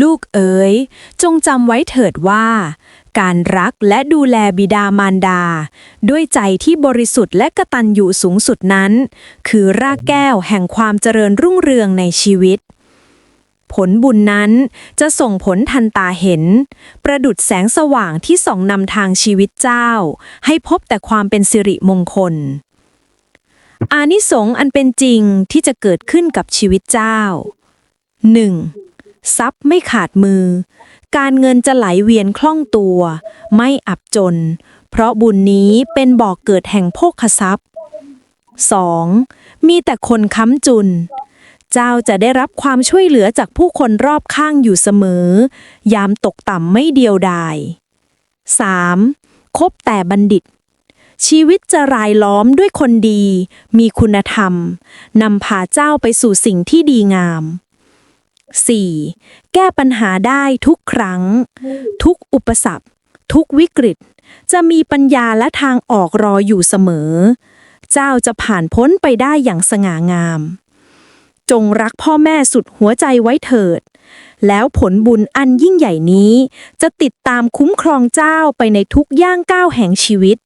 ลูกเอ๋ย จงจำไว้เถิดว่า การรักและดูแลบิดามารดา ด้วยใจที่บริสุทธิ์และกะตัญญูสูงสุดนั้น คือรากแก้วแห่งความเจริญรุ่งเรืองในชีวิต ผลบุญนั้นจะส่งผลทันตาเห็น ประดุดแสงสว่างที่ส่องนำทางชีวิตเจ้า ให้พบแต่ความเป็นสิริมงคลอานิสงส์อันเป็นจริงที่จะเกิดขึ้นกับชีวิตเจ้า 1. ทรัพย์ไม่ขาดมือ การเงินจะไหลเวียนคล่องตัว ไม่อับจน เพราะบุญนี้เป็นบ่อกเกิดแห่งโภคทรัพย์ 2. มีแต่คนค้ำจุน เจ้าจะได้รับความช่วยเหลือจากผู้คนรอบข้างอยู่เสมอ ยามตกต่ำไม่เดียวดาย 3. คบแต่บัณฑิต ชีวิตจะรายล้อมด้วยคนดี มีคุณธรรม นำพาเจ้าไปสู่สิ่งที่ดีงาม 4. แก้ปัญหาได้ทุกครั้ง ทุกอุปสรรค ทุกวิกฤต จะมีปัญญาและทางออกรออยู่เสมอ เจ้าจะผ่านพ้นไปได้อย่างสง่างาม จงรักพ่อแม่สุดหัวใจไว้เถิด แล้วผลบุญอันยิ่งใหญ่นี้ จะติดตามคุ้มครองเจ้าไปในทุกย่างก้าวแห่งชีวิต